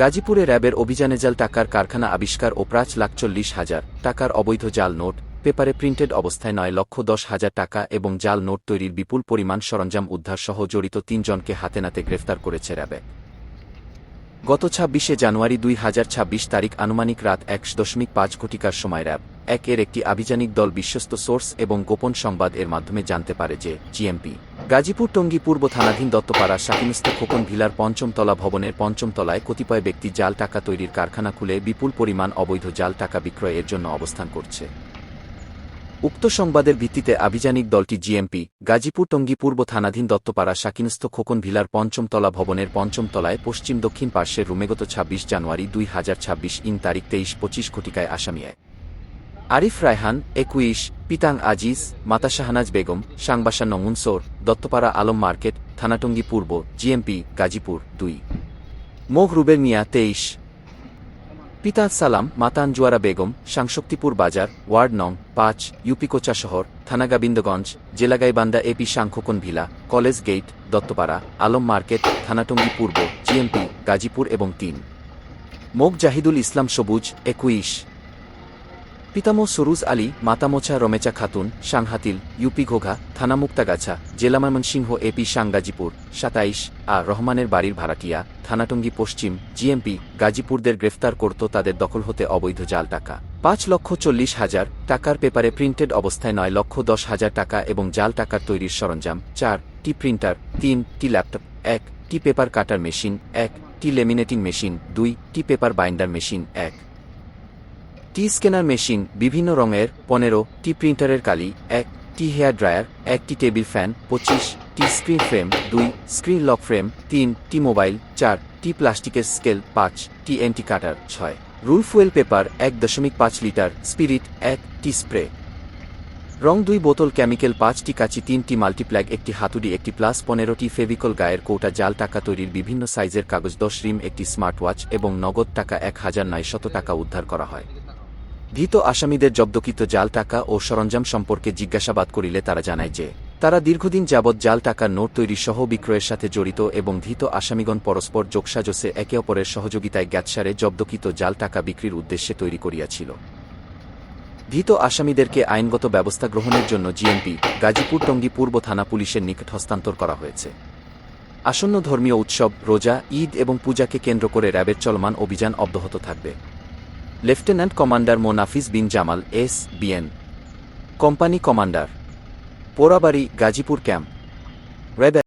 গাজীপুরে র্যাবের অভিযানে জাল টাকার কারখানা আবিষ্কার ও প্রাচ লাখ চল্লিশ হাজার টাকার অবৈধ জাল নোট, পেপারে প্রিন্টেড অবস্থায় নয় লক্ষ দশ হাজার টাকা এবং জাল নোট তৈরির বিপুল পরিমাণ সরঞ্জাম উদ্ধার সহ জড়িত তিনজনকে হাতে নাতে গ্রেফতার করেছে র্যাবে। গত ছাব্বিশে জানুয়ারি দুই হাজার ছাব্বিশ তারিখ আনুমানিক রাত এক দশমিক পাঁচ ঘটিকার সময় র্যাব এক এর একটি আভিযানিক দল বিশ্বস্ত সোর্স এবং গোপন সংবাদ এর মাধ্যমে জানতে পারে যে, জিএমপি গাজীপুর টঙ্গী পূর্ব থানাধীন দত্তপাড়া শাকিনস্থ খোকন ভিলার পঞ্চমতলা ভবনের পঞ্চমতলায় কতিপয় ব্যক্তি জাল টাকা তৈরির কারখানা খুলে বিপুল পরিমাণ অবৈধ জাল টাকা বিক্রয়ের জন্য অবস্থান করছে। উক্ত সংবাদের ভিত্তিতে আভিযানিক দলটি জিএমপি, গাজীপুর টঙ্গী পূর্ব থানাধীন দত্তপাড়া শাকিনস্থ খোকন ভিলার পঞ্চমতলা ভবনের পঞ্চমতলায় পশ্চিম দক্ষিণ পার্শ্বের রুমেগত ছাব্বিশ জানুয়ারি দুই হাজার ছাব্বিশ ইন তারিখ তেইশ পঁচিশ ঘটিকায় আসামিয়ায়। আরিফ রায়হান, একুইশ, পিতাং আজিজ, মাতা শাহনাজ বেগম সাংবাসা নমুনসোর দত্তপাড়া আলম মার্কেট, থানাটঙ্গি পূর্ব, জিএমপি, গাজীপুর, দুই। মোঘ রুবের মিয়া, তেইশ। পিতা সালাম মাতা আঞ্জুয়ারা বেগম, সাংশক্তিপুর বাজার, ওয়ার্ড নং, পাঁচ ইউপিকোচা শহর, থানা গোবিন্দগঞ্জ, জেলা গাইবান্ধা এপি সাংখোকন villa, college gate, Duttapara, Alam market, থানাটঙ্গী পূর্ব, জিএমপি, গাজীপুর এবং তিন। মোগ জাহিদুল ইসলাম সবুজ, একুইশ। পিতামহ সরুজ আলী, মাতামোছা রমেচা খাতুন, সাংহাতিল, ইউপি ঘোঘা, থানা মুক্তাগাছা, জেলা ময়মনসিংহ, এপি সাংগাজীপুর, সাতাইশ আর রহমানের বাড়ির ভাড়াটিয়া, থানাটঙ্গী পশ্চিম, জিএমপি, গাজীপুরদের গ্রেফতার করত তাদের দখল হতে অবৈধ জাল টাকা। পাঁচ লক্ষ চল্লিশ হাজার টাকার পেপারে প্রিন্টেড অবস্থায় নয় লক্ষ দশ হাজার টাকা এবং জাল টাকার তৈরির সরঞ্জাম, চার, টি প্রিন্টার, তিন, টি ল্যাপটপ, এক, টি পেপার কাটার মেশিন, এক, টি লেমিনেটিং মেশিন, দুই, টি পেপার বাইন্ডার মেশিন, এক। টি স্ক্যানার মেশিন বিভিন্ন রঙের, পনেরো টি প্রিন্টারের কালি, এক টি হেয়ার ড্রায়ার একটি টেবিল ফ্যান, পঁচিশ টি স্ক্রিন ফ্রেম, দুই স্ক্রিন লক ফ্রেম, তিন টি মোবাইল, চার টি প্লাস্টিকের স্কেল, পাঁচ টি এন্টি কাটার, ছয় রুল ফুয়েল পেপার, এক দশমিক পাঁচ লিটার স্পিরিট, এক টি স্প্রে। রং দুই বোতল কেমিক্যাল পাঁচটি কাচি তিনটি মাল্টিপ্ল্যাগ, একটি হাতুড়ি, একটি প্লাস পনেরোটি ফেভিকল গায়ের কৌটা, জাল টাকা তৈরির বিভিন্ন সাইজের কাগজ, দশ রিম, একটি স্মার্ট ওয়াচ এবং নগদ টাকা এক হাজার নয় শত টাকা উদ্ধার করা হয়। ধৃত আসামিদের জব্দকৃত জাল টাকা ও সরঞ্জাম সম্পর্কে জিজ্ঞাসাবাদ করিলে তারা জানায় যে, তারা দীর্ঘদিন যাবৎ জাল টাকার নোট তৈরি সহ বিক্রয়ের সাথে জড়িত এবং ধৃত আসামিগণ পরস্পর যোগসাজসে একে অপরের সহযোগিতায় গ্যাতসারে জব্দকৃত জাল টাকা বিক্রির উদ্দেশ্যে তৈরি করিয়াছিল। ধৃত আসামিদেরকে আইনগত ব্যবস্থা গ্রহণের জন্য জিএমপি, গাজীপুর টঙ্গী পূর্ব থানা পুলিশের নিকট হস্তান্তর করা হয়েছে। আসন্ন ধর্মীয় উৎসব, রোজা, ঈদ এবং পূজাকে কেন্দ্র করে র্যাবের চলমান অভিযান অব্যাহত থাকবে। Lieutenant commander Monafiz bin Jamal S BN company commander Porabari Gazipur camp RAB